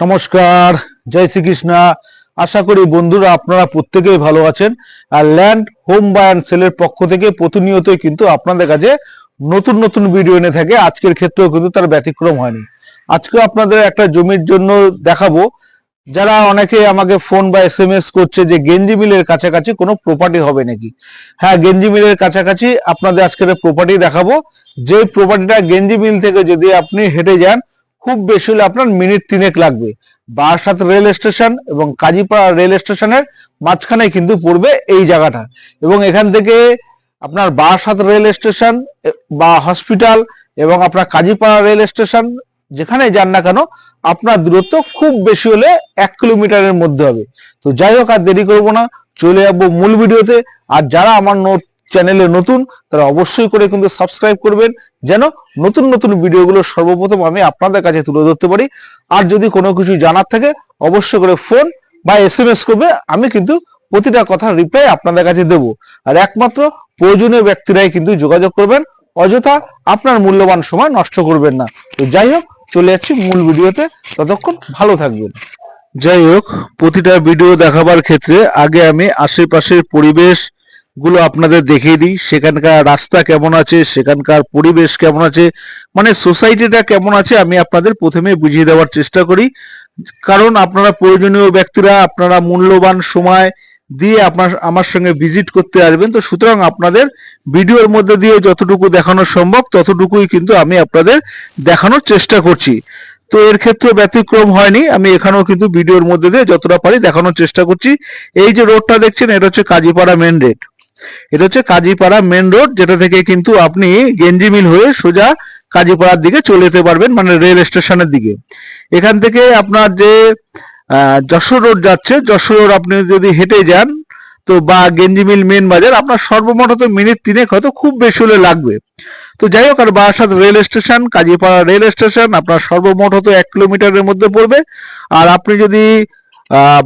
নমস্কার, জয় শ্রীকৃষ্ণা। আশা করি বন্ধুরা আপনারা প্রত্যেকেই ভালো আছেন। আর ল্যান্ড, হোম বাই অ্যান্ড সেলের পক্ষ থেকে প্রতিনিয়তই কিন্তু আপনাদের কাছে নতুন নতুন ভিডিও এনে থাকে। আজকের ক্ষেত্রেও কিন্তু তার ব্যতিক্রম হয়নি। আজকে আপনাদের একটা জমির জন্য দেখাবো। যারা অনেকে আমাকে ফোন বা এস এম এস করছে যে গেঞ্জি মিলের কাছাকাছি কোনো প্রপার্টি হবে নাকি? হ্যাঁ গেঞ্জি মিলের কাছাকাছি আপনাদের আজকের প্রপার্টি দেখাবো। যে প্রপার্টিটা গেঞ্জি মিল থেকে যদি আপনি হেঁটে যান খুব বেশি হলে আপনার মিনিট তিনেক লাগবে। বারাসাত রেল স্টেশন এবং কাজীপাড়া রেল স্টেশনের মাঝখানে কিন্তু পড়বে এই জায়গাটা। এবং এখান থেকে আপনার বারাসাত রেল স্টেশন বা হসপিটাল এবং আপনার কাজীপাড়া রেল স্টেশন যেখানে যান না কেন, আপনার দূরত্ব খুব বেশি হলে এক কিলোমিটারের মধ্যে হবে। তো যাই হোক, আর দেরি করব না। চলে যাব মূল ভিডিওতে। আর যারা আমার নোট চ্যানেলে নতুন, তারা অবশ্যই করে কিন্তু সাবস্ক্রাইব করবেন। যেন নতুন নতুন ভিডিওগুলো সর্বপ্রথম আমি আপনাদের কাছে তুলে ধরতে পারি। আর যদি কোনো কিছু জানার থাকে, অবশ্যই করে ফোন বা এস এম এস করবে, আমি কিন্তু প্রতিটা কথার রিপ্লাই আপনাদের কাছে দেব। আর একমাত্র প্রয়োজনীয় ব্যক্তিরাই কিন্তু যোগাযোগ করবেন, অযথা আপনার মূল্যবান সময় নষ্ট করবেন না। তো যাই হোক, চলে যাচ্ছি মূল ভিডিওতে। ততক্ষণ ভালো থাকবেন। যাই হোক, প্রতিটা ভিডিও দেখাবার ক্ষেত্রে আগে আমি আশেপাশের পরিবেশ গুলো আপনাদের দেখিয়ে দিই। সেখানকার রাস্তা কেমন আছে, সেখানকার পরিবেশ কেমন আছে মানে সোসাইটিটা কেমন আছে আমি আপনাদের প্রথমে বুঝিয়ে দেওয়ার চেষ্টা করি। কারণ আপনারা প্রয়োজনীয় ব্যক্তিরা, আপনারা মূল্যবান সময় দিয়ে আপনার, আমার সঙ্গে ভিজিট করতে আসবেন। তো সুতরাং আপনাদের ভিডিওর মধ্যে দিয়ে যতটুকু দেখানো সম্ভব, ততটুকুই কিন্তু আমি আপনাদের দেখানোর চেষ্টা করছি। তো এর ক্ষেত্রে ব্যতিক্রম হয়নি, আমি এখানেও কিন্তু ভিডিওর মধ্যে দিয়ে যতটা পারি দেখানোর চেষ্টা করছি। এই যে রোডটা দেখছেন, এটা হচ্ছে কাজীপাড়া মেন রোড এটা হচ্ছে কাজীপাড়া মেন রোড যেটা থেকে কিন্তু আপনি গেঞ্জি মিল হয়ে সোজা কাজীপাড়ার দিকে চলে যেতে পারবেন মানে রেল স্টেশনের দিকে। এখান থেকে আপনার যে যশোর রোড যাচ্ছে, যশোর রোড আপনি যদি হেঁটে যান, তো বা গেঞ্জি মিল মেন বাজার, আপনার সর্বমোট হয়তো মিনিট তিনেক হয়তো খুব বেশি হলে লাগবে। তো যাই হোক, আর Barasat rail station Kazipara rail station আপনার সর্বমোট হয়তো এক কিলোমিটারের মধ্যে পড়বে। আর আপনি যদি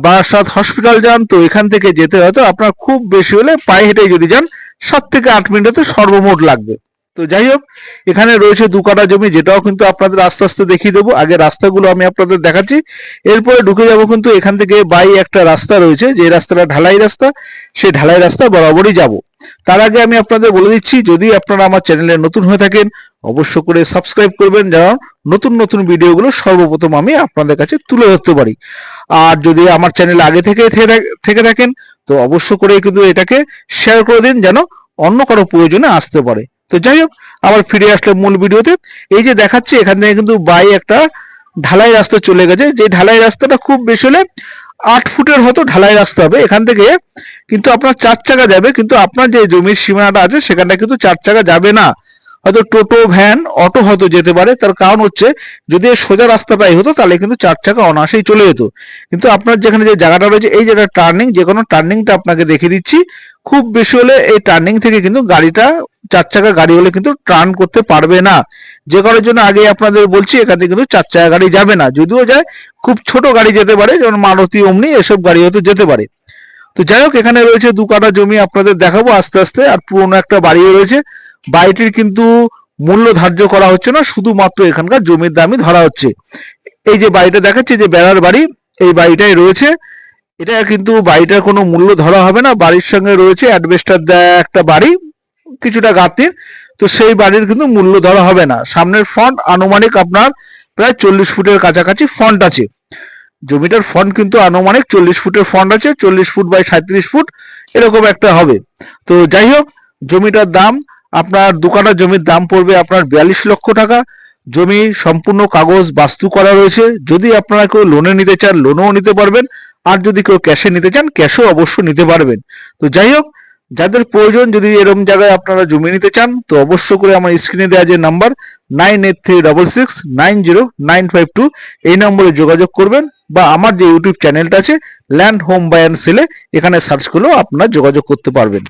বারাসাত হসপিটাল যান, তো এখান থেকে যেতে হয়তো আপনার খুব বেশি হলে পায়ে হেঁটে যদি যান, সাত থেকে আট মিনিটে সর্বমোট লাগবে। তো যাই হোক, এখানে রয়েছে দু কাটা জমি, যেটাও কিন্তু আপনাদের আস্তে আস্তে দেখিয়ে দেবো। আগে রাস্তাগুলো আমি আপনাদের দেখাচ্ছি। এরপরে ঢুকে যাব কিন্তু এখান থেকে বাই একটা রাস্তা রয়েছে, যে রাস্তাটা ঢালাই রাস্তা, সেই ঢালাই রাস্তা বরাবরই যাব। তার আগে আমি আপনাদের বলে দিচ্ছি, যদি আপনারা আমার চ্যানেলে নতুন হয়ে থাকেন, অবশ্য করে সাবস্ক্রাইব করবেন যেন নতুন নতুন ভিডিওগুলো সর্বপ্রথম আমি আপনাদের কাছে তুলে ধরতে পারি। আর যদি আমার চ্যানেল আগে থেকে থেকে- থেকে থাকেন, তো অবশ্য করে কিন্তু এটাকে শেয়ার করে দিন যেন অন্য কারও প্রয়োজনে আসতে পারে। তো যাই হোক, আবার ফিরে আসলে মূল ভিডিওতে। এই যে দেখাচ্ছি, এখান থেকে কিন্তু বাই একটা ঢালাই রাস্তা চলে গেছে। যে ঢালাই রাস্তাটা খুব বেশি হলে আট ফুটের হয়তো ঢালাই রাস্তা হবে। এখান থেকে কিন্তু আপনার চার চাকা যাবে, কিন্তু আপনার যে জমির সীমানাটা আছে, সেখানটা কিন্তু চার চাকা যাবে না। হয়তো টোটো, ভ্যান, অটো হয়তো যেতে পারে। তার কারণ হচ্ছে, যদি সোজা রাস্তা রাস্তাটাই হতো, তাহলে কিন্তু চার চাকা অনায়াসেই চলে যেত। কিন্তু আপনার যেখানে যে জায়গাটা রয়েছে, এই জায়গাটা টার্নিং যে কোনো টার্নিংটা আপনাকে দেখে দিচ্ছি। খুব বেশি হলে এই টার্নিং থেকে কিন্তু গাড়িটা, চার চাকা গাড়ি হলে কিন্তু টার্ন করতে পারবে না। যে কারোর জন্য আগে আপনাদের বলছি, এখানে কিন্তু চার চাকা গাড়ি যাবে না। যদিও যায়, খুব ছোট গাড়ি যেতে পারে, যেমন মারুতি অমনি, এসব গাড়ি হয়তো যেতে পারে। তো যাই হোক, এখানে রয়েছে দু কাটা জমি আপনাদের দেখাবো আস্তে আস্তে, আর পুরোনো একটা বাড়িও রয়েছে। বাড়িটির কিন্তু মূল্য ধার্য করা হচ্ছে না, শুধুমাত্র এখানকার জমির দামই ধরা হচ্ছে। এই যে বাড়িটা দেখাচ্ছে, যে বেড়ার বাড়ি, এই বাড়িটাই রয়েছে। এটা কিন্তু বাড়িটার কোনো মূল্য ধরা হবে না, বাড়ির সঙ্গে রয়েছে অ্যাডভেস্টার দেয়া একটা বাড়ি, কিছুটা গাতির তো সেই বাড়ির কিন্তু মূল্য ধরা হবে না। সামনের ফ্রন্ট আনুমানিক আপনার প্রায় চল্লিশ ফুটের কাছাকাছি ফ্রন্ট আছে। জমিটার ফন্ট কিন্তু আনুমানিক চল্লিশ ফুটের ফন্ট আছে, চল্লিশ ফুট বাই সাঁত্রিশ ফুট, এরকম একটা হবে। তো যাই হোক, জমিটার দাম আপনার দোকানের জমির দাম পড়বে আপনার বিয়াল্লিশ লক্ষ টাকা। জমি সম্পূর্ণ কাগজ, বাস্তু করা রয়েছে। যদি আপনারা কেউ লোনে নিতে চান লোনও নিতে পারবেন। আর যদি কেউ ক্যাশে নিতে চান ক্যাশও অবশ্য নিতে পারবেন। তো যাই হোক, যাদের প্রয়োজন, যদি এরকম জায়গায় আপনারা জমি নিতে চান, তো অবশ্য করে আমার স্ক্রিনে দেওয়া যে number nine eight three double six nine zero nine five two এই নম্বরে যোগাযোগ করবেন বা আমার যে ইউটিউব চ্যানেলটা আছে ল্যান্ড হোম বাই অ্যান্ড সেলে এখানে সার্চ করলেও আপনারা যোগাযোগ করতে পারবেন।